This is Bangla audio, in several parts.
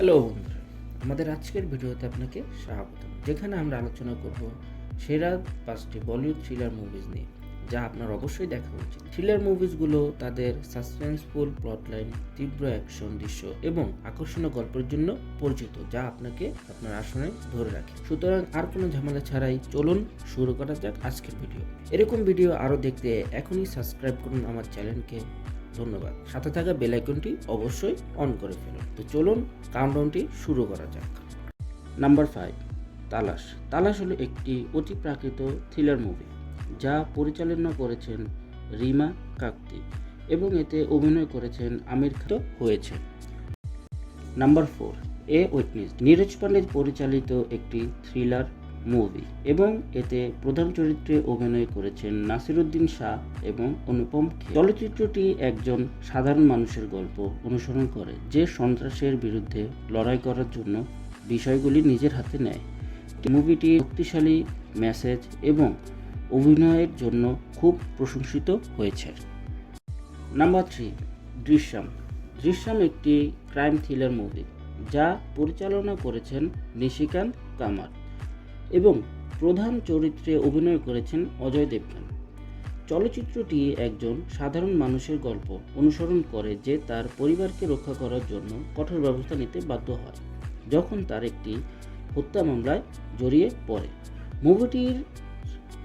হ্যালো বন্ধুরা, আমাদের আজকের ভিডিওতে আপনাকে স্বাগত যেখানে আমরা আলোচনা করব সেরা পাঁচটি বলিউড থ্রিলার মুভিজ নিয়ে, যা আপনার অবশ্যই দেখা উচিত। থ্রিলার মুভিজগুলো তাদের সাসপেন্সফুল প্লটলাইন তীব্র অ্যাকশন দৃশ্য এবং আকর্ষণীয় গল্পের জন্য পরিচিত, যা আপনাকে আপনার আসনে ধরে রাখে। সুতরাং আর কোনো ঝামেলা ছাড়াই চলুন শুরু করা যাক আজকের ভিডিও। এরকম ভিডিও আরও দেখতে এখনই সাবস্ক্রাইব করুন আমার চ্যানেলকে ধন্যবাদ। সাথে থাকা বেল আইকনটি অবশ্যই অন করে ফেলুন তো চলুন কাউন্টডাউনটি শুরু করা যাক। নাম্বার ফাইভ তালাশ। তালাশ হলো একটি অতি প্রাকৃত থ্রিলার মুভি যা পরিচালনা করেছেন রিমা কাকতি এবং এতে অভিনয় করেছেন আমির খান। হয়েছে। Number four A witness Neeraj Pandey পরিচালিত একটি থ্রিলার মুভি এবং এতে প্রধান চরিত্রে অভিনয় করেছেন নাসিরুদ্দিন শাহ এবং অনুপম খের। চলচ্চিত্রটি একজন সাধারণ মানুষের গল্প অনুসরণ করে, যে সন্ত্রাসের বিরুদ্ধে লড়াই করার জন্য বিষয়গুলি নিজের হাতে নেয়। মুভিটি শক্তিশালী মেসেজ এবং অভিনয়ের জন্য খুব প্রশংসিত হয়েছে। Number three Drishyam. দৃশ্যম একটি ক্রাইম থ্রিলার মুভি যা পরিচালনা করেছেন নিশিকান্ত কামার। এবং প্রধান চরিত্রে অভিনয় করেছেন অজয় দেবগান। চলচ্চিত্রটি একজন সাধারণ মানুষের গল্প অনুসরণ করে যে তার পরিবারকে রক্ষা করার জন্য কঠোর ব্যবস্থা নিতে বাধ্য হয়, যখন তার একটি হত্যা মামলায় জড়িয়ে পড়ে। মুভিটির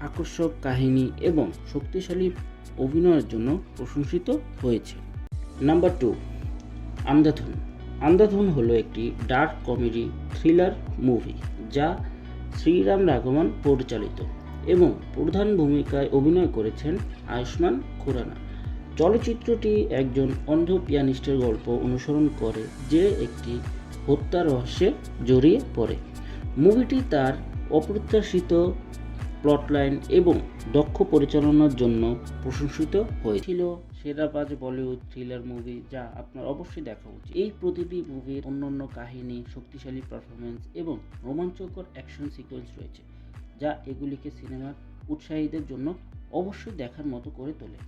আকর্ষক কাহিনী এবং শক্তিশালী অভিনয়ের জন্য প্রশংসিত হয়েছে। Number two, Andhadhun. আন্ধাধুন হলো একটি ডার্ক কমেডি থ্রিলার মুভি যা শ্রীরাম রাঘবন পরিচালিত এবং প্রধান ভূমিকায় অভিনয় করেছেন আয়ুষ্মান খুরানা। চলচ্চিত্রটি একজন অন্ধ পিয়ানিস্টের গল্প অনুসরণ করে যে একটি হত্যা রহস্যে জড়িয়ে পড়ে। মুভিটি তার অপ্রত্যাশিত প্লটলাইন এবং দক্ষ পরিচালনার জন্য প্রশংসিত হয়েছিল সেরা পাঁচ বলিউড থ্রিলার মুভি যা আপনার অবশ্যই দেখা উচিত। এই প্রতিটি মুভির অন্যান্য কাহিনী, শক্তিশালী পারফরমেন্স এবং রোমাঞ্চকর অ্যাকশন সিকোয়েন্স রয়েছে, যা এগুলিকে সিনেমার উৎসাহীদের জন্য অবশ্যই দেখার মতো করে তোলে।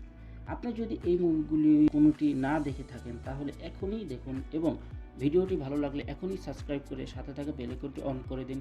আপনি যদি এই মুভিগুলি কোনোটি না দেখে থাকেন, তাহলে এখনই দেখুন এবং ভিডিওটি ভালো লাগলে এখনই সাবস্ক্রাইব করে সাথে থাকা বেল আইকনটি অন করে দিন।